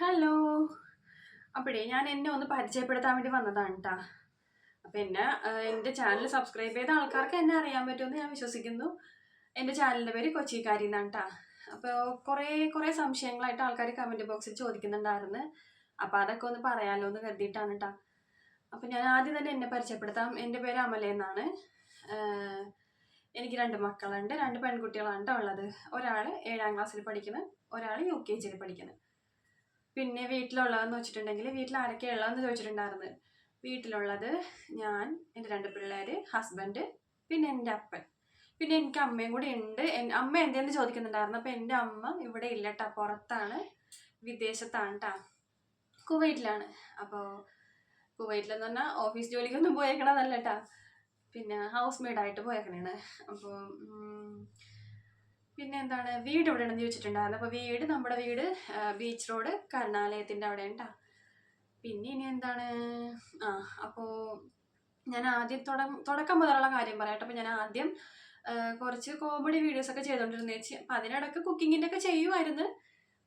Hello. അപ്പോഴേ ഞാൻ എന്നെ ഒന്ന് പരിചയപ്പെടുത്താൻ വേണ്ടി വന്നതാണ് കേട്ടാ അപ്പം എന്നെ എന്റെ ചാനൽ സബ്സ്ക്രൈബ് ചെയ്ത ആൾക്കാർക്ക് എന്നെ അറിയാൻ പറ്റുമെന്ന് ഞാൻ വിശ്വസിക്കുന്നു. എന്റെ ചാനലിന്റെ പേര് കൊച്ചിക്കാരി എന്നാണ് കേട്ടാ അപ്പോൾ കുറേ കുറേ സംശയങ്ങളായിട്ട് ആൾക്കാർ കമന്റ് ബോക്സിൽ ചോദിക്കുന്നുണ്ടായിരുന്നു. അപ്പോൾ അതൊക്കെ ഒന്ന് പറയാമല്ലോ എന്ന് കരുതിയിട്ടാണ് കേട്ടാ അപ്പം ഞാൻ ആദ്യം തന്നെ എന്നെ പരിചയപ്പെടുത്താം. എന്റെ പേര് അമല എന്നാണ്. എനിക്ക് രണ്ട് മക്കളുണ്ട്. രണ്ട് പെൺകുട്ടികളാണ് ട്ടോ ഉള്ളത്. ഒരാൾ ഏഴാം ക്ലാസ്സിൽ പഠിക്കുന്നത് ഒരാൾ യു കെ ജിയിൽ പഠിക്കുന്നു. പിന്നെ വീട്ടിലുള്ളതെന്ന് വെച്ചിട്ടുണ്ടെങ്കിൽ വീട്ടിൽ ആരൊക്കെ ഉള്ളതെന്ന് ചോദിച്ചിട്ടുണ്ടായിരുന്നു. വീട്ടിലുള്ളത് ഞാൻ എന്റെ രണ്ട് പിള്ളേർ ഹസ്ബൻഡ് പിന്നെ എന്റെ അപ്പൻ. പിന്നെ എനിക്ക് അമ്മയും കൂടി ഉണ്ട്. അമ്മ എന്തെന്ന് ചോദിക്കുന്നുണ്ടായിരുന്നു? അപ്പം എന്റെ അമ്മ ഇവിടെ ഇല്ല കേട്ടോ പുറത്താണ് വിദേശത്താണ് കേട്ടോ കുവൈറ്റിലാണ്. അപ്പോൾ കുവൈറ്റിലെന്ന് പറഞ്ഞാൽ ഓഫീസ് ജോലിക്കൊന്നും പോയേക്കണതല്ല കേട്ടോ പിന്നെ ഹൗസ് മെയ്ഡായിട്ട് പോയേക്കണേണ്. അപ്പോൾ പിന്നെ എന്താണ് വീട് എവിടെയാണെന്ന് ചോദിച്ചിട്ടുണ്ടായിരുന്നു. അപ്പോൾ വീട് നമ്മുടെ വീട് ബീച്ച് റോഡ് കരുണാലയത്തിന്റെ അവിടെ ഉണ്ടാ പിന്നെ ഇനി എന്താണ്? ആ അപ്പോൾ ഞാൻ ആദ്യം തുടക്കം തുടക്കം മുതലുള്ള കാര്യം പറയട്ടെ. അപ്പോൾ ഞാൻ ആദ്യം കുറച്ച് കോമഡി വീഡിയോസ് ഒക്കെ ചേച്ചി അപ്പം അതിനിടയ്ക്ക് കുക്കിങ്ങിന്റെ ഒക്കെ ചെയ്യുമായിരുന്നു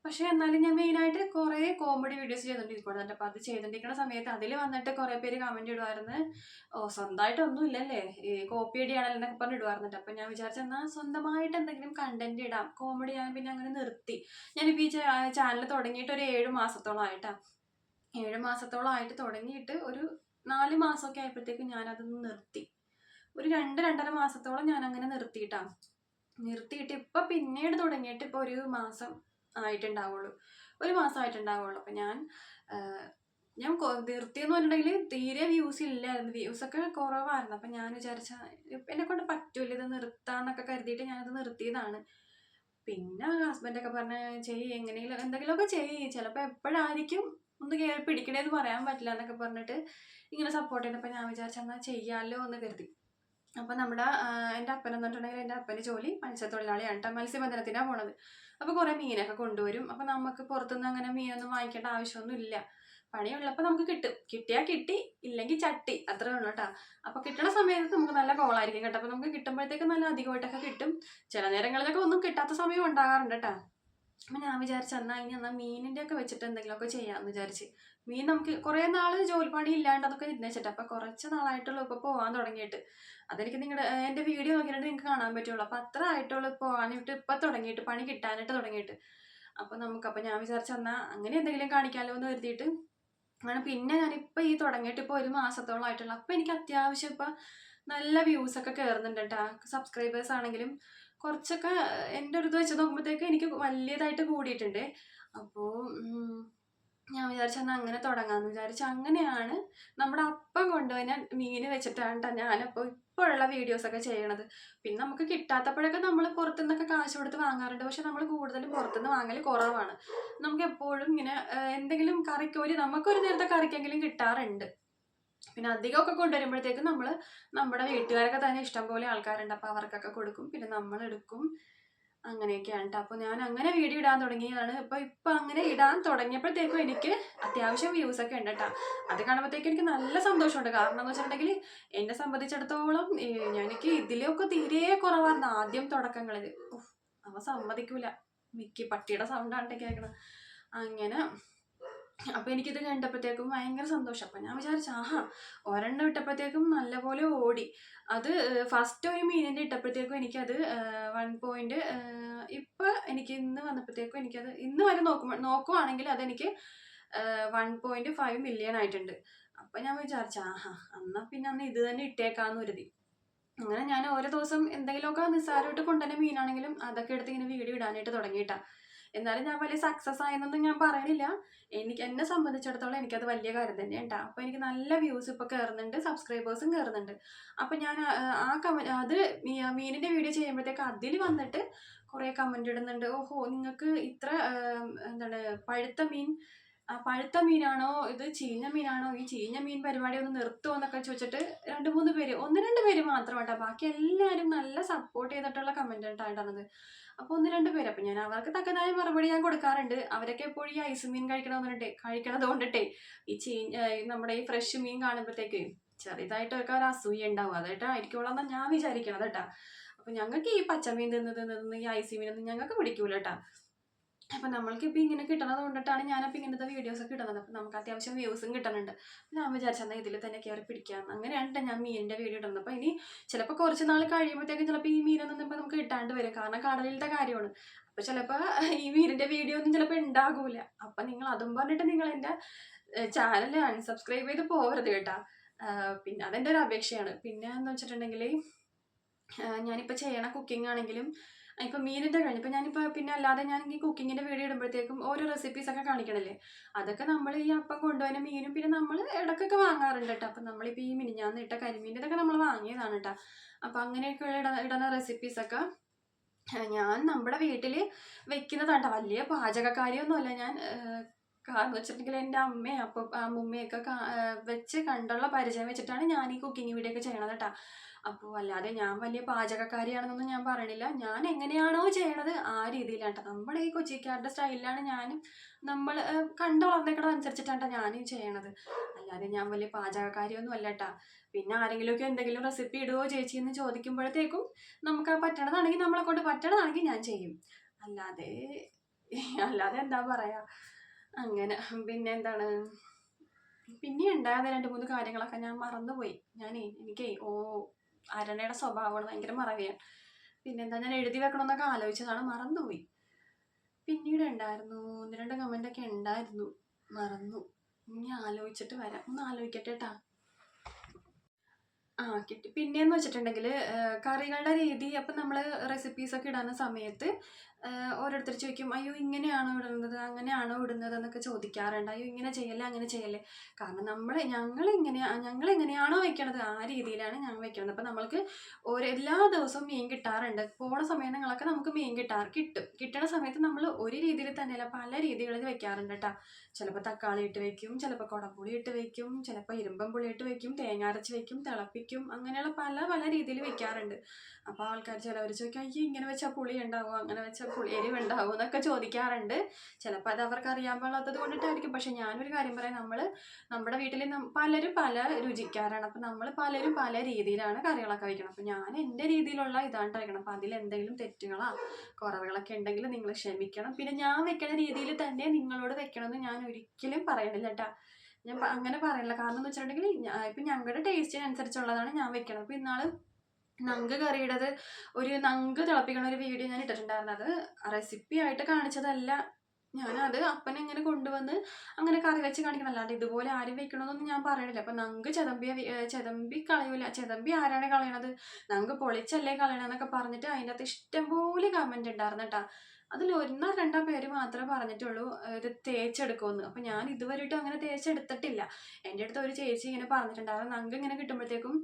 പക്ഷേ എന്നാലും ഞാൻ മെയിനായിട്ട് കുറേ കോമഡി വീഡിയോസ് ചെയ്തുകൊണ്ടിരിക്കുന്നുണ്ട് അപ്പോൾ അത് ചെയ്തുകൊണ്ടിരിക്കുന്ന സമയത്ത് അതിൽ വന്നിട്ട് കുറേ പേര് കമന്റ് ഇടുമായിരുന്നു ഓ സ്വന്തമായിട്ടൊന്നും ഇല്ലല്ലേ? ഈ കോപ്പി അടിയാണല്ലോ എന്നൊക്കെ പറഞ്ഞ് ഇടുമായിരുന്നിട്ട് അപ്പം ഞാൻ വിചാരിച്ചെന്നാൽ സ്വന്തമായിട്ട് എന്തെങ്കിലും കണ്ടന്റ് ഇടാം. കോമഡി ഞാൻ പിന്നെ അങ്ങനെ നിർത്തി. ഞാനിപ്പോൾ ഈ ചാനൽ തുടങ്ങിയിട്ട് ഒരു ഏഴ് മാസത്തോളം ആയിട്ടാ. ഏഴ് മാസത്തോളം ആയിട്ട് തുടങ്ങിയിട്ട് ഒരു നാല് മാസമൊക്കെ ആയപ്പോഴത്തേക്കും ഞാനതൊന്ന് നിർത്തി. ഒരു രണ്ട് രണ്ടര മാസത്തോളം ഞാൻ അങ്ങനെ നിർത്തിയിട്ടാ. നിർത്തിയിട്ട് ഇപ്പം പിന്നീട് തുടങ്ങിയിട്ട് ഇപ്പോൾ ഒരു മാസം ആയിട്ടുണ്ടാവുള്ളൂ. ഒരു മാസം ആയിട്ടുണ്ടാവുള്ളൂ അപ്പം ഞാൻ ഞാൻ നിർത്തിയെന്ന് പറഞ്ഞിട്ടുണ്ടെങ്കിൽ തീരെ വ്യൂസ് ഇല്ലായിരുന്നു. വ്യൂസ് ഒക്കെ കുറവായിരുന്നു. അപ്പം ഞാൻ വിചാരിച്ച എന്നെ കൊണ്ട് പറ്റൂല ഇത് നിർത്താന്നൊക്കെ കരുതിയിട്ട് ഞാനത് നിർത്തിയതാണ്. പിന്നെ ഹസ്ബൻഡൊക്കെ പറഞ്ഞ ചെയ്യ് എങ്ങനെയെങ്കിലും എന്തെങ്കിലുമൊക്കെ ചെയ്യ്. ചിലപ്പോൾ എപ്പോഴായിരിക്കും ഒന്ന് കയറി പിടിക്കണേന്ന് പറയാൻ പറ്റില്ല എന്നൊക്കെ പറഞ്ഞിട്ട് ഇങ്ങനെ സപ്പോർട്ട് ചെയ്തപ്പോൾ ഞാൻ വിചാരിച്ച എന്നാൽ ചെയ്യാമല്ലോ എന്ന് കരുതി. അപ്പം നമ്മുടെ എന്റെ അപ്പനെന്ന് പറഞ്ഞിട്ടുണ്ടെങ്കിൽ എന്റെ അപ്പന്റെ ജോലി മത്സ്യത്തൊഴിലാളിയാണ്. കേട്ടോ മത്സ്യബന്ധനത്തിനാണ് പോണത്. അപ്പോൾ കുറേ മീനൊക്കെ കൊണ്ടുവരും. അപ്പോൾ നമുക്ക് പുറത്തുനിന്ന് അങ്ങനെ മീനൊന്നും വാങ്ങിക്കേണ്ട ആവശ്യമൊന്നും ഇല്ല. പണിയുള്ളപ്പോൾ നമുക്ക് കിട്ടും. കിട്ടിയാൽ കിട്ടി ഇല്ലെങ്കിൽ ചട്ടി. അത്രേ ഉള്ളൂ കേട്ടോ. അപ്പോൾ കിട്ടണ സമയത്ത് നമുക്ക് നല്ല കോളായിരിക്കും കേട്ടോ. അപ്പോൾ നമുക്ക് കിട്ടുമ്പോഴത്തേക്ക് നല്ല അധികമായിട്ടൊക്കെ കിട്ടും. ചില നേരങ്ങളിലൊക്കെ ഒന്നും കിട്ടാത്ത സമയം ഉണ്ടാകാറുണ്ട് കേട്ടോ. അപ്പം ഞാൻ വിചാരിച്ചു എന്നാൽ ഇനി എന്നാൽ മീനിന്റെ ഒക്കെ വെച്ചിട്ട് എന്തെങ്കിലുമൊക്കെ ചെയ്യാമെന്ന് വിചാരിച്ച്. മീൻ നമുക്ക് കുറേ നാൾ ജോലി പണി ഇല്ലാണ്ട് അതൊക്കെ ഇരുന്നേച്ചിട്ട് അപ്പോൾ കുറച്ച് നാളായിട്ടുള്ളൂ ഇപ്പോൾ പോകാൻ തുടങ്ങിയിട്ട്. അതെനിക്ക് നിങ്ങളുടെ എന്റെ വീഡിയോ നോക്കിയിട്ട് നിങ്ങൾക്ക് കാണാൻ പറ്റുള്ളൂ. അപ്പോൾ അത്ര ആയിട്ടുള്ളൂ പോകാനായിട്ട് ഇപ്പം തുടങ്ങിയിട്ട് പണി കിട്ടാനായിട്ട് തുടങ്ങിയിട്ട്. അപ്പോൾ നമുക്ക് അപ്പോൾ ഞാൻ വിചാരിച്ചു എന്നാൽ അങ്ങനെ എന്തെങ്കിലും കാണിക്കാമല്ലോ എന്ന് കരുതിയിട്ട് അങ്ങനെ പിന്നെ ഞാനിപ്പോൾ ഈ തുടങ്ങിയിട്ട് ഇപ്പോൾ ഒരു മാസത്തോളം ആയിട്ടുള്ള. അപ്പോൾ എനിക്ക് അത്യാവശ്യം ഇപ്പോൾ നല്ല വ്യൂസ് ഒക്കെ കയറുന്നുണ്ട് കേട്ടോ സബ്സ്ക്രൈബേഴ്സ് ആണെങ്കിലും കുറച്ചൊക്കെ എന്റെ ഒരു ഇത് വെച്ച് നോക്കുമ്പോഴത്തേക്ക് എനിക്ക് വലിയതായിട്ട് കൂടിയിട്ടുണ്ട്. അപ്പോൾ ഞാൻ വിചാരിച്ചു എന്നാൽ അങ്ങനെ തുടങ്ങാമെന്ന് വിചാരിച്ചു. അങ്ങനെയാണ് നമ്മുടെ അപ്പം കൊണ്ടുവന്ന മീൻ വെച്ചിട്ടാണ് കേട്ടോ ഞാനിപ്പോൾ ഇപ്പോഴുള്ള വീഡിയോസൊക്കെ ചെയ്യണത്. പിന്നെ നമുക്ക് കിട്ടാത്തപ്പോഴൊക്കെ നമ്മൾ പുറത്തുനിന്നൊക്കെ കാശ് കൊടുത്ത് വാങ്ങാറുണ്ട്. പക്ഷെ നമ്മൾ കൂടുതലും പുറത്തുനിന്ന് വാങ്ങൽ കുറവാണ്. നമുക്ക് എപ്പോഴും ഇങ്ങനെ എന്തെങ്കിലും കറിക്ക് ഒരു നമുക്കൊരു നേരത്തെ കറിക്കെങ്കിലും കിട്ടാറുണ്ട്. പിന്നെ അധികമൊക്കെ കൊണ്ടുവരുമ്പോഴത്തേക്കും നമ്മൾ നമ്മുടെ വീട്ടുകാരൊക്കെ തന്നെ ഇഷ്ടംപോലെ ആൾക്കാരുണ്ട്. അപ്പോൾ അവർക്കൊക്കെ കൊടുക്കും. പിന്നെ നമ്മൾ എടുക്കും അങ്ങനെയൊക്കെയാണ് കേട്ടോ അപ്പോൾ ഞാൻ അങ്ങനെ വീഡിയോ ഇടാൻ തുടങ്ങിയതാണ്. ഇപ്പോൾ ഇപ്പോൾ അങ്ങനെ ഇടാൻ തുടങ്ങിയപ്പോഴത്തേക്കും എനിക്ക് അത്യാവശ്യം വ്യൂസ് ഒക്കെ ഉണ്ട് കേട്ടോ അത് കാണുമ്പോഴത്തേക്കും എനിക്ക് നല്ല സന്തോഷമുണ്ട്. കാരണം എന്ന് വെച്ചിട്ടുണ്ടെങ്കിൽ എന്നെ സംബന്ധിച്ചിടത്തോളം എനിക്ക് ഇതിലൊക്കെ തീരെ കുറവായിരുന്നു ആദ്യം തുടക്കങ്ങളിൽ അവ സമ്മതിക്കൂല. മിക്കി പട്ടിയുടെ സൗണ്ടാണ് കേൾക്കണം അങ്ങനെ അപ്പോൾ എനിക്കിത് കണ്ടപ്പോഴത്തേക്കും ഭയങ്കര സന്തോഷം. അപ്പം ഞാൻ വിചാരിച്ചു ആഹാ ഒരെണ്ണം ഇട്ടപ്പോഴത്തേക്കും നല്ലപോലെ ഓടി. അത് ഫസ്റ്റ് ഒരു മീനിന്റെ ഇട്ടപ്പോഴത്തേക്കും എനിക്കത് വൺ പോയിന്റ് ഇപ്പൊ എനിക്ക് ഇന്ന് വന്നപ്പോഴത്തേക്കും എനിക്കത് ഇന്ന് വരെ നോക്കുമ്പോൾ നോക്കുവാണെങ്കിൽ അതെനിക്ക് വൺ പോയിന്റ് ഫൈവ് മില്യൺ ആയിട്ടുണ്ട്. അപ്പം ഞാൻ വിചാരിച്ചു ആഹാ എന്നാൽ പിന്നെ അന്ന് ഇത് തന്നെ ഇട്ടേക്കാന്ന് കരുതി. അങ്ങനെ ഞാൻ ഓരോ ദിവസം എന്തെങ്കിലുമൊക്കെ നിസ്സാരമായിട്ട് കൊണ്ടുവന്ന മീനാണെങ്കിലും അതൊക്കെ എടുത്ത് ഇങ്ങനെ വീഡിയോ ഇടാനായിട്ട് തുടങ്ങിയിട്ടാ. എന്നാലും ഞാൻ വലിയ സക്സസ് ആയെന്നൊന്നും ഞാൻ പറയണില്ല. എനിക്ക് എന്നെ സംബന്ധിച്ചിടത്തോളം എനിക്കത് വലിയ കാര്യം തന്നെ കേട്ടോ അപ്പോൾ എനിക്ക് നല്ല വ്യൂസ് ഇപ്പോൾ കയറുന്നുണ്ട് സബ്സ്ക്രൈബേഴ്സും കയറുന്നുണ്ട് അപ്പോൾ ഞാൻ ആ- കമ അത് മീനിന്റെ വീഡിയോ ചെയ്യുമ്പോഴത്തേക്ക് അതിൽ വന്നിട്ട് കുറേ കമന്റ് ഇടുന്നുണ്ട്. ഓഹോ നിങ്ങൾക്ക് ഇത്ര എന്താണ് പഴുത്ത മീൻ പഴുത്ത മീനാണോ ഇത് ചീഞ്ഞ മീനാണോ? ഈ ചീഞ്ഞ മീൻ പരിപാടി ഒന്ന് നിർത്തുമോ എന്നൊക്കെ ചോദിച്ചിട്ട് രണ്ട് മൂന്ന് പേര് ഒന്ന് രണ്ട് പേര് മാത്രം ബാക്കി എല്ലാവരും നല്ല സപ്പോർട്ട് ചെയ്തിട്ടുള്ള കമന്റ് ആയിട്ടാണത് അപ്പോൾ ഒന്ന് രണ്ട് പേര്. അപ്പം ഞാൻ അവർക്ക് തക്കതായ മറുപടി ഞാൻ കൊടുക്കാറുണ്ട്. അവരൊക്കെ എപ്പോഴും ഈ ഐസ് മീൻ കഴിക്കണമെന്നിട്ടേ കഴിക്കണത് കൊണ്ടിട്ടേ. ഈ ചീ നമ്മുടെ ഈ ഫ്രഷ് മീൻ കാണുമ്പോഴത്തേക്ക് ചെറുതായിട്ടൊക്കെ ഒരു അസൂയ ഉണ്ടാവും. അതായിട്ടായിരിക്കുള്ളതെന്നാണ് ഞാൻ വിചാരിക്കണത് കേട്ടോ. അപ്പം ഞങ്ങൾക്ക് ഈ പച്ചമീൻ തിന്ന് തിന്ന് തിന്ന് ഈ ഐസ് മീൻ ഒന്നും ഞങ്ങൾക്ക് പിടിക്കൂല കേട്ടോ. അപ്പം നമ്മൾക്കിപ്പോൾ ഇങ്ങനെ കിട്ടണത് കൊണ്ടിട്ടാണ് ഞാനപ്പോൾ ഇങ്ങനത്തെ വീഡിയോസൊക്കെ ഇടുന്നത്. അപ്പം നമുക്ക് അത്യാവശ്യം വ്യൂസും കിട്ടുന്നുണ്ട് ഞാൻ വിചാരിച്ചെന്നാൽ ഇതിൽ തന്നെ കയറി പിടിക്കാം അങ്ങനെയാണ് ഞാൻ മീനിന്റെ വീഡിയോ ഇടുന്നത്. അപ്പോൾ ഇനി ചിലപ്പോൾ കുറച്ച് നാൾ കഴിയുമ്പോഴത്തേക്കും ചിലപ്പോൾ ഈ മീനൊന്നും ഇപ്പോൾ നമുക്ക് കിട്ടാണ്ട് വരും. കാരണം കടലിലത്തെ കാര്യമാണ്. അപ്പോൾ ചിലപ്പോൾ ഈ മീനിന്റെ വീഡിയോ ഒന്നും ചിലപ്പോൾ ഉണ്ടാകൂല അപ്പം നിങ്ങൾ അതും പറഞ്ഞിട്ട് നിങ്ങൾ എന്റെ ചാനൽ അൺസബ്സ്ക്രൈബ് ചെയ്ത് പോകരുത് കേട്ടാ. പിന്നെ അതെന്റെ ഒരു അപേക്ഷയാണ്. പിന്നെ എന്ന് വെച്ചിട്ടുണ്ടെങ്കിൽ ഞാനിപ്പോൾ ചെയ്യണ കുക്കിംഗ് ആണെങ്കിലും ഇപ്പം മീനിന്റെ കഴിഞ്ഞ ഇപ്പൊ ഞാനിപ്പോൾ പിന്നെ അല്ലാതെ ഞാൻ ഈ കുക്കിങ്ങിന്റെ വീഡിയോ ഇടുമ്പോഴത്തേക്കും ഓരോ റെസിപ്പീസ് ഒക്കെ കാണിക്കണല്ലേ? അതൊക്കെ നമ്മൾ ഈ അപ്പം കൊണ്ടുപോയ മീനും പിന്നെ നമ്മൾ ഇടക്കൊക്കെ വാങ്ങാറുണ്ട് കേട്ടോ. അപ്പം നമ്മളിപ്പോൾ ഈ മിനിഞ്ഞാന്ന് ഇട്ട കരിമീന്റെ ഇതൊക്കെ നമ്മൾ വാങ്ങിയതാണ് കേട്ടോ. അപ്പം അങ്ങനെയൊക്കെയുള്ള ഇട ഇടുന്ന റെസിപ്പീസൊക്കെ ഞാൻ നമ്മുടെ വീട്ടിൽ വെക്കുന്നതാണ് വലിയ പാചകക്കാരിയൊന്നുമല്ല ഞാൻ കാരണം വെച്ചിട്ടുണ്ടെങ്കിൽ എന്റെ അമ്മയും അപ്പം അമ്മുമ്മയൊക്കെ വെച്ച് കണ്ടുള്ള പരിചയം വെച്ചിട്ടാണ് ഞാൻ ഈ കുക്കിംഗ് വീഡിയോ ഒക്കെ ചെയ്യണത് കേട്ടോ. അപ്പോൾ അല്ലാതെ ഞാൻ വലിയ പാചകക്കാരിയാണെന്നൊന്നും ഞാൻ പറയണില്ല. ഞാൻ എങ്ങനെയാണോ ചെയ്യണത് ആ രീതിയിലാണ് കേട്ടോ. നമ്മുടെ ഈ കൊച്ചിക്കാരുടെ സ്റ്റൈലിലാണ് ഞാനും നമ്മൾ കണ്ടു വളർന്നേക്കണത് അനുസരിച്ചിട്ടാണ് ഞാനും ചെയ്യണത്. അല്ലാതെ ഞാൻ വലിയ പാചകക്കാരിയൊന്നും അല്ല കേട്ടാ. പിന്നെ ആരെങ്കിലുമൊക്കെ എന്തെങ്കിലും റെസിപ്പി ഇടുവോ ചേച്ചി എന്ന് ചോദിക്കുമ്പോഴത്തേക്കും നമുക്ക് ആ പറ്റണതാണെങ്കിൽ നമ്മളെ കൊണ്ട് പറ്റണതാണെങ്കിൽ ഞാൻ ചെയ്യും. അല്ലാതെ അല്ലാതെ എന്താ പറയാ? അങ്ങനെ. പിന്നെ എന്താണ്? പിന്നെ ഉണ്ടായിരുന്ന രണ്ട് മൂന്ന് കാര്യങ്ങളൊക്കെ ഞാൻ മറന്നുപോയി. ഞാനേ എനിക്കേ ഓ അരണയുടെ സ്വഭാവമാണ് ഭയങ്കര മറവിയാണ്. പിന്നെന്താ ഞാൻ എഴുതി വെക്കണമെന്നൊക്കെ ആലോചിച്ചതാണ് മറന്നുപോയി. പിന്നീട് ഉണ്ടായിരുന്നു ഒന്ന് രണ്ട് ഒക്കെ ഉണ്ടായിരുന്നു മറന്നു. ഇനി ആലോചിച്ചിട്ട് വരാം. ഒന്ന് ആലോചിക്കട്ടെ കേട്ടാ ആ കിട്ടി. പിന്നെയെന്ന് വെച്ചിട്ടുണ്ടെങ്കിൽ കറികളുടെ രീതി അപ്പം നമ്മൾ റെസിപ്പീസൊക്കെ ഇടുന്ന സമയത്ത് ഓരോരുത്തർ ചോദിക്കും അയ്യോ ഇങ്ങനെയാണോ ഇടുന്നത്? അങ്ങനെയാണോ ഇടുന്നത് എന്നൊക്കെ ചോദിക്കാറുണ്ട്. അയ്യോ ഇങ്ങനെ ചെയ്യല്ലേ അങ്ങനെ ചെയ്യല്ലേ? കാരണം നമ്മൾ ഞങ്ങൾ ഇങ്ങനെ ഞങ്ങൾ എങ്ങനെയാണോ വെക്കണത് ആ രീതിയിലാണ് ഞങ്ങൾ വെക്കണത്. അപ്പം നമ്മൾക്ക് ഓരോ എല്ലാ ദിവസവും മീൻ കിട്ടാറുണ്ട്. പോണ സമയങ്ങളൊക്കെ നമുക്ക് മീൻ കിട്ടാറ് കിട്ടും. കിട്ടണ സമയത്ത് നമ്മൾ ഒരു രീതിയിൽ തന്നെയല്ല പല രീതികളിൽ വെക്കാറുണ്ട് കേട്ടോ ചിലപ്പോൾ തക്കാളി ഇട്ട് വെക്കും ചിലപ്പോൾ കുടംപുളി ഇട്ട് വെക്കും ചിലപ്പോൾ ഇരുമ്പം പുളി ഇട്ട് വെക്കും തേങ്ങ അരച്ച് വെക്കും തിളപ്പിക്കും അങ്ങനെയുള്ള പല പല രീതിയിൽ വെക്കാറുണ്ട്. അപ്പോൾ ആൾക്കാർ ചിലവർ ചോദിക്കും അയ്യോ ഇങ്ങനെ വെച്ചാൽ പുളി ഉണ്ടാവും അങ്ങനെ വെച്ചാൽ പുളി എരിവ് ഉണ്ടാവും എന്നൊക്കെ ചോദിക്കാറുണ്ട്. ചിലപ്പോൾ അത് അവർക്ക് അറിയാൻ പാടാത്തത് കൊണ്ടിട്ടായിരിക്കും. പക്ഷെ ഞാനൊരു കാര്യം പറയാം. നമ്മൾ നമ്മുടെ വീട്ടിൽ പലരും പല രുചിക്കാരാണ്. അപ്പം നമ്മൾ പലരും പല രീതിയിലാണ് കറികളൊക്കെ വയ്ക്കണം അപ്പം ഞാൻ എന്റെ രീതിയിലുള്ള ഇതാണ് കഴിക്കണം അപ്പം അതിൽ എന്തെങ്കിലും തെറ്റുകളോ കുറവുകളൊക്കെ ഉണ്ടെങ്കിൽ നിങ്ങൾ ക്ഷമിക്കണം. പിന്നെ ഞാൻ വെക്കുന്ന രീതിയിൽ തന്നെ നിങ്ങളോട് വെക്കണമെന്ന് ഞാൻ ഒരിക്കലും പറയണില്ല കേട്ടാ ഞാൻ അങ്ങനെ പറയണില്ല. കാരണം എന്ന് വെച്ചിട്ടുണ്ടെങ്കിൽ ഇപ്പം ഞങ്ങളുടെ ടേസ്റ്റിനനുസരിച്ചുള്ളതാണ് ഞാൻ വെക്കണത്. അപ്പം ഇന്നാൾ നങ്ക് കറിയുടേത് ഒരു നങ്ക് തിളപ്പിക്കണ ഒരു വീഡിയോ ഞാൻ ഇട്ടിട്ടുണ്ടായിരുന്നു. അത് റെസിപ്പി ആയിട്ട് കാണിച്ചതല്ല. ഞാനത് അപ്പനെ ഇങ്ങനെ കൊണ്ടുവന്ന് അങ്ങനെ കറി വെച്ച് കാണിക്കണം. അല്ലാണ്ട് ഇതുപോലെ ആരും വെക്കണമെന്നൊന്നും ഞാൻ പറയണില്ല. അപ്പം നങ്ക് ചെതമ്പിയ ചെതമ്പി കളയൂല. ചെതമ്പി ആരാണ് കളയണത്? നങ്ക് പൊളിച്ചല്ലേ കളയണമെന്നൊക്കെ പറഞ്ഞിട്ട് അതിന്റെ അകത്ത് ഇഷ്ടംപോലെ കമന്റ് ഉണ്ടായിരുന്നു കേട്ടോ അതിൽ ഒന്നോ രണ്ടോ പേര് മാത്രമേ പറഞ്ഞിട്ടുള്ളൂ ഇത് തേച്ചെടുക്കുമെന്ന് അപ്പം ഞാൻ ഇതുവരെയിട്ടും അങ്ങനെ തേച്ചെടുത്തിട്ടില്ല. എന്റെ അടുത്ത് ഒരു ചേച്ചി ഇങ്ങനെ പറഞ്ഞിട്ടുണ്ടായിരുന്നു. നങ്ക് ഇങ്ങനെ കിട്ടുമ്പോഴത്തേക്കും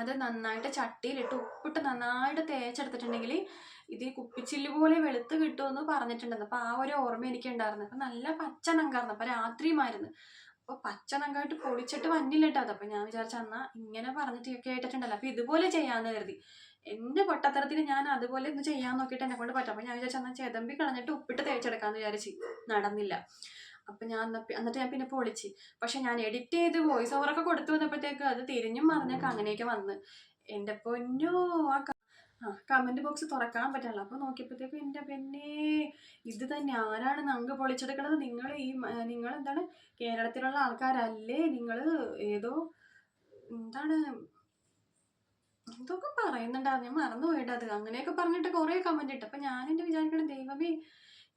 അത് നന്നായിട്ട് ചട്ടിയിലിട്ട് ഉപ്പിട്ട് നന്നായിട്ട് തേച്ചെടുത്തിട്ടുണ്ടെങ്കിൽ ഇത് കുപ്പിച്ചില്ല് പോലെ വെളുത്ത് കിട്ടുമെന്ന് പറഞ്ഞിട്ടുണ്ടായിരുന്നു. അപ്പോൾ ആ ഒരു ഓർമ്മ എനിക്ക് ഉണ്ടായിരുന്നു അപ്പം നല്ല പച്ച നങ്കായിരുന്നു. അപ്പോൾ രാത്രിയുമായിരുന്നു. അപ്പോൾ പച്ച നങ്കായിട്ട് പൊളിച്ചിട്ട് വന്നില്ലട്ടോ കേട്ടോ ഞാൻ വിചാരിച്ച എന്നാൽ ഇങ്ങനെ പറഞ്ഞിട്ട് കേട്ടിട്ടുണ്ടല്ലോ. അപ്പോൾ ഇതുപോലെ ചെയ്യാമെന്ന് കരുതി. എന്റെ പൊട്ടത്തരത്തിന് ഞാൻ അതുപോലെ ഒന്ന് ചെയ്യാൻ നോക്കിയിട്ട് എന്നെ കൊണ്ട് പറ്റും. അപ്പോൾ ഞാൻ വിചാരിച്ചു എന്നാൽ ചെതമ്പി കളഞ്ഞിട്ട് ഉപ്പിട്ട് തേച്ചെടുക്കാമെന്ന് വിചാരിച്ചു. നടന്നില്ല. അപ്പം ഞാൻ എന്നിട്ട് ഞാൻ പിന്നെ പൊളിച്ച്. പക്ഷെ ഞാൻ എഡിറ്റ് ചെയ്ത് വോയിസ് ഓവർ ഒക്കെ കൊടുത്തു വന്നപ്പോഴത്തേക്ക് അത് തിരിഞ്ഞും മറിഞ്ഞൊക്കെ അങ്ങനെയൊക്കെ വന്ന്. എന്റെ പൊന്നോ ആ കമന്റ് ബോക്സ് തുറക്കാൻ പറ്റില്ല. അപ്പോൾ നോക്കിയപ്പോഴത്തേക്കും എന്റെ പെണ്ണേ ഇത് തന്നെ ആരാണ് നങ്ക് പൊളിച്ചെടുക്കണത്? നിങ്ങൾ ഈ നിങ്ങൾ എന്താണ് കേരളത്തിലുള്ള ആൾക്കാരല്ലേ? നിങ്ങൾ ഏതോ എന്താണ് എന്തൊക്കെ പറയുന്നുണ്ടാ ഞാൻ മറന്നുപോയിട്ടത് അങ്ങനെയൊക്കെ പറഞ്ഞിട്ട് കുറേ കമന്റ് ഇട്ട്. അപ്പം ഞാൻ എന്റെ വിചാരിക്കണം ദൈവമേ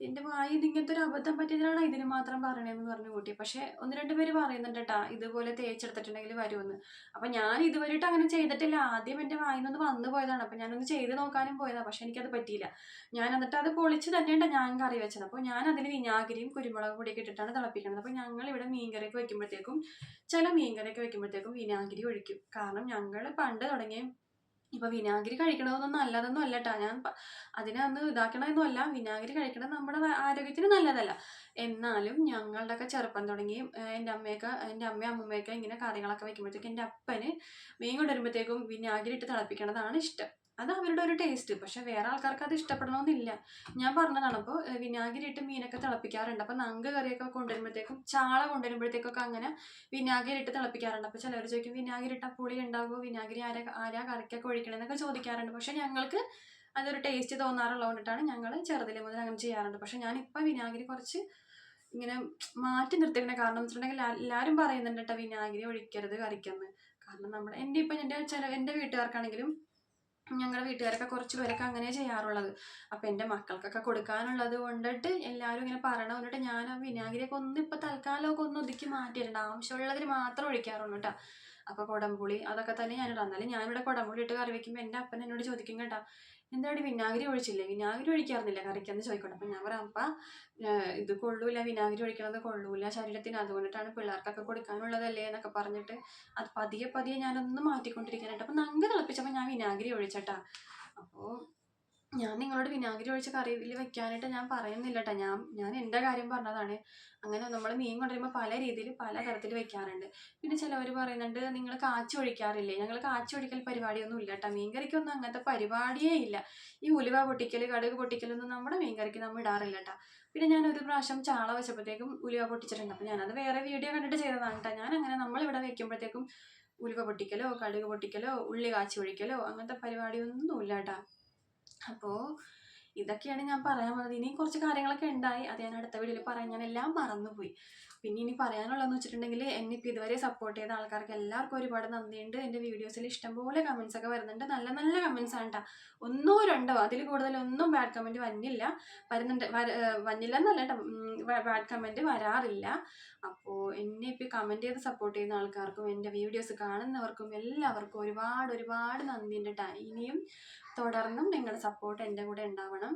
എന്റെ വായിൽ ഇങ്ങനത്തെ ഒരു അബദ്ധം പറ്റിയതിനാണ് ഇതിന് മാത്രം പറയണേന്ന് പറഞ്ഞു കൂട്ടി. പക്ഷേ ഒന്ന് രണ്ട് പേര് പറയുന്നുണ്ട് കേട്ടാ ഇതുപോലെ തേച്ചെടുത്തിട്ടുണ്ടെങ്കിൽ വരുമെന്ന് അപ്പം ഞാൻ ഇതുവരെയിട്ട് അങ്ങനെ ചെയ്തിട്ടില്ല. ആദ്യം എന്റെ വായിൽ നിന്ന് വന്നു പോയതാണ്. അപ്പം ഞാനൊന്ന് ചെയ്ത് നോക്കാനും പോയതാണ് പക്ഷെ എനിക്കത് പറ്റിയില്ല. ഞാൻ എന്നിട്ട് അത് പൊളിച്ച് തന്നെയാണ് ഞാൻ കറി വെച്ചത്. അപ്പോൾ ഞാൻ അതിന് വിനാഗിരിയും കുരുമുളക് പൊടിയൊക്കെ ഇട്ടിട്ടാണ് തിളപ്പിക്കുന്നത് അപ്പോൾ ഞങ്ങൾ ഇവിടെ മീൻകറിയൊക്കെ വെക്കുമ്പോഴത്തേക്കും ചില മീൻകറിയൊക്കെ വെക്കുമ്പോഴത്തേക്കും വിനാഗിരി ഒഴിക്കും. കാരണം ഞങ്ങൾ പണ്ട് തുടങ്ങിയ ഇപ്പൊ വിനാഗിരി കഴിക്കണതൊന്നും നല്ലതൊന്നും അല്ല കേട്ടോ ഞാൻ അതിനെ അന്ന് ഇതാക്കണമെന്നും അല്ല വിനാഗിരി കഴിക്കണത് നമ്മുടെ ആരോഗ്യത്തിന് നല്ലതല്ല. എന്നാലും ഞങ്ങളുടെയൊക്കെ ചെറുപ്പം തുടങ്ങി എന്റെ അമ്മയൊക്കെ എന്റെ അമ്മയും അമ്മൂമ്മയൊക്കെ ഇങ്ങനെ കറികളൊക്കെ വെക്കുമ്പോഴത്തേക്കും എന്റെ അപ്പന് മീൻ കൊണ്ടുവരുമ്പോഴത്തേക്കും വിനാഗിരി ഇട്ട് തിളപ്പിക്കണതാണ് ഇഷ്ടം. അത് അവരുടെ ഒരു ടേസ്റ്റ് പക്ഷെ വേറെ ആൾക്കാർക്ക് അത് ഇഷ്ടപ്പെടണമെന്നില്ല ഞാൻ പറഞ്ഞതാണ് അപ്പോൾ വിനാഗിരി ഇട്ട് മീനൊക്കെ തിളപ്പിക്കാറുണ്ട്. അപ്പോൾ നങ്ക് കറിയൊക്കെ കൊണ്ടുവരുമ്പോഴത്തേക്കും ചാള കൊണ്ടുവരുമ്പോഴത്തേക്കൊക്കെ അങ്ങനെ വിനാഗിരി ഇട്ട് തിളപ്പിക്കാറുണ്ട്. അപ്പോൾ ചിലർ ചോദിക്കും വിനാഗിരി ഇട്ടാൽ പുളി ഉണ്ടാകുമോ വിനാഗിരി ആരാ ആരാ കറിക്കൊക്കെ ഒഴിക്കണമെന്നൊക്കെ ചോദിക്കാറുണ്ട്. പക്ഷെ ഞങ്ങൾക്ക് അതൊരു ടേസ്റ്റ് തോന്നാറുള്ളതുകൊണ്ടിട്ടാണ് ഞങ്ങൾ ചെറുതിലെ മുതൽ അങ്ങനെ ചെയ്യാറുണ്ട്. പക്ഷെ ഞാനിപ്പോൾ വിനാഗിരി കുറച്ച് ഇങ്ങനെ മാറ്റി നിർത്തിക്കുന്ന കാരണം വെച്ചിട്ടുണ്ടെങ്കിൽ എല്ലാവരും പറയുന്നുണ്ട് കേട്ടോ വിനാഗിരി ഒഴിക്കരുത് കറിക്കെന്ന്. കാരണം നമ്മുടെ എന്റെ ഇപ്പം എന്റെ ചില എന്റെ വീട്ടുകാർക്കാണെങ്കിലും ഞങ്ങളുടെ വീട്ടുകാരൊക്കെ കുറച്ച് പേരൊക്കെ അങ്ങനെ ചെയ്യാറുള്ളത്. അപ്പം എന്റെ മക്കൾക്കൊക്കെ കൊടുക്കാനുള്ളത് കൊണ്ടിട്ട് എല്ലാവരും ഇങ്ങനെ പറയണ കൊണ്ടിട്ട് ഞാൻ ആ വിനാഗിരിയൊക്കെ ഒന്ന് ഇപ്പം തൽക്കാലമൊക്കെ ഒന്ന് ഒതുക്കി മാറ്റിയിട്ടുണ്ട് ആവശ്യമുള്ളതിന് മാത്രം ഒഴിക്കാറുള്ളൂ കേട്ടോ അപ്പോൾ കുടംപുളി അതൊക്കെ തന്നെ ഞാനിടാം. എന്നാലും ഞാനിവിടെ കുടംപുളി ഇട്ട് കറി വെക്കുമ്പോൾ എന്റെ അപ്പൻ എന്നോട് ചോദിക്കും കേട്ടോ എന്താടി വിനാഗിരി ഒഴിച്ചില്ലേ? വിനാഗിരി ഒഴിക്കാറുന്നില്ല കറിക്കെന്ന്? ചോദിക്കട്ടെ അപ്പം ഞാൻ പറയാം അപ്പ ഇത് കൊള്ളൂല വിനാഗിരി ഒഴിക്കണത് കൊള്ളൂല ശരീരത്തിന് അതുകൊണ്ടിട്ടാണ് പിള്ളേർക്കൊക്കെ കൊടുക്കാനുള്ളതല്ലേ? എന്നൊക്കെ പറഞ്ഞിട്ട് അത് പതിയെ പതിയെ ഞാനൊന്ന് മാറ്റിക്കൊണ്ടിരിക്കാനായിട്ട്. അപ്പം നങ്ക് തിളപ്പിച്ചപ്പോൾ ഞാൻ വിനാഗിരി ഒഴിച്ചട്ടാ. അപ്പോൾ ഞാൻ നിങ്ങളോട് വിനാഗിരി ഒഴിച്ച കറിയിൽ വെക്കാനായിട്ട് ഞാൻ പറയുന്നില്ല കേട്ടോ ഞാൻ ഞാൻ എന്റെ കാര്യം പറഞ്ഞതാണ്. അങ്ങനെ നമ്മൾ മീൻ കൊണ്ടുവരുമ്പോൾ പല രീതിയിൽ പല തരത്തിൽ വെക്കാറുണ്ട്. പിന്നെ ചിലവർ പറയുന്നുണ്ട് നിങ്ങൾ കാച്ചി ഒഴിക്കാറില്ലേ? ഞങ്ങൾ കാച്ചി ഒഴിക്കൽ പരിപാടിയൊന്നും ഇല്ല കേട്ടോ മീൻകറിക്കൊന്നും അങ്ങനത്തെ പരിപാടിയേ ഇല്ല. ഈ ഉലുവ പൊട്ടിക്കൽ കടുക് പൊട്ടിക്കലൊന്നും നമ്മുടെ മീൻകറിക്ക് നമ്മൾ ഇടാറില്ല കേട്ടോ പിന്നെ ഞാൻ ഒരു പ്രാവശ്യം ചാള വെച്ചപ്പോഴത്തേക്കും ഉലുവ പൊട്ടിച്ചിട്ടുണ്ട്. അപ്പോൾ ഞാനത് വേറെ വീഡിയോ കണ്ടിട്ട് ചെയ്തതാണ് കേട്ടോ ഞാൻ അങ്ങനെ നമ്മളിവിടെ വെക്കുമ്പോഴത്തേക്കും ഉലുവ പൊട്ടിക്കലോ കടുക് പൊട്ടിക്കലോ ഉള്ളി കാച്ചി ഒഴിക്കലോ അങ്ങനത്തെ പരിപാടിയൊന്നും ഇല്ല കേട്ടോ അപ്പോൾ ഇതൊക്കെയാണ് ഞാൻ പറയാൻ വന്നത്. ഇനിയും കുറച്ച് കാര്യങ്ങളൊക്കെ ഉണ്ടായി. അത് ഞാൻ അടുത്ത വീഡിയോയിൽ പറയാൻ ഞാൻ എല്ലാം മറന്നുപോയി. പിന്നെ ഇനി പറയാനുള്ളതെന്ന് വെച്ചിട്ടുണ്ടെങ്കിൽ എന്നെ ഇപ്പോൾ ഇതുവരെ സപ്പോർട്ട് ചെയ്ത ആൾക്കാർക്ക് എല്ലാവർക്കും ഒരുപാട് നന്ദിയുണ്ട്. എന്റെ വീഡിയോസിൽ ഇഷ്ടംപോലെ കമൻസ് ഒക്കെ വരുന്നുണ്ട്. നല്ല നല്ല കമൻസ് ആണ് കേട്ടോ ഒന്നോ രണ്ടോ അതിൽ കൂടുതലൊന്നും ബാഡ് കമന്റ് വന്നില്ല. വരുന്നുണ്ട് വന്നില്ല എന്നല്ല ബാഡ് കമന്റ് വരാറില്ല. അപ്പോൾ എന്നെ ഇപ്പോൾ കമന്റ് ചെയ്ത് സപ്പോർട്ട് ചെയ്യുന്ന ആൾക്കാർക്കും എന്റെ വീഡിയോസ് കാണുന്നവർക്കും എല്ലാവർക്കും ഒരുപാട് ഒരുപാട് നന്ദിയുണ്ട് കേട്ടോ ഇനിയും തുടർന്നും നിങ്ങളുടെ സപ്പോർട്ട് എന്റെ കൂടെ ഉണ്ടാവണം.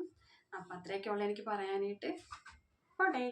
അപ്പം അത്രയൊക്കെ ഉള്ളൂ എനിക്ക് പറയാനായിട്ട്. പോട്ടെ.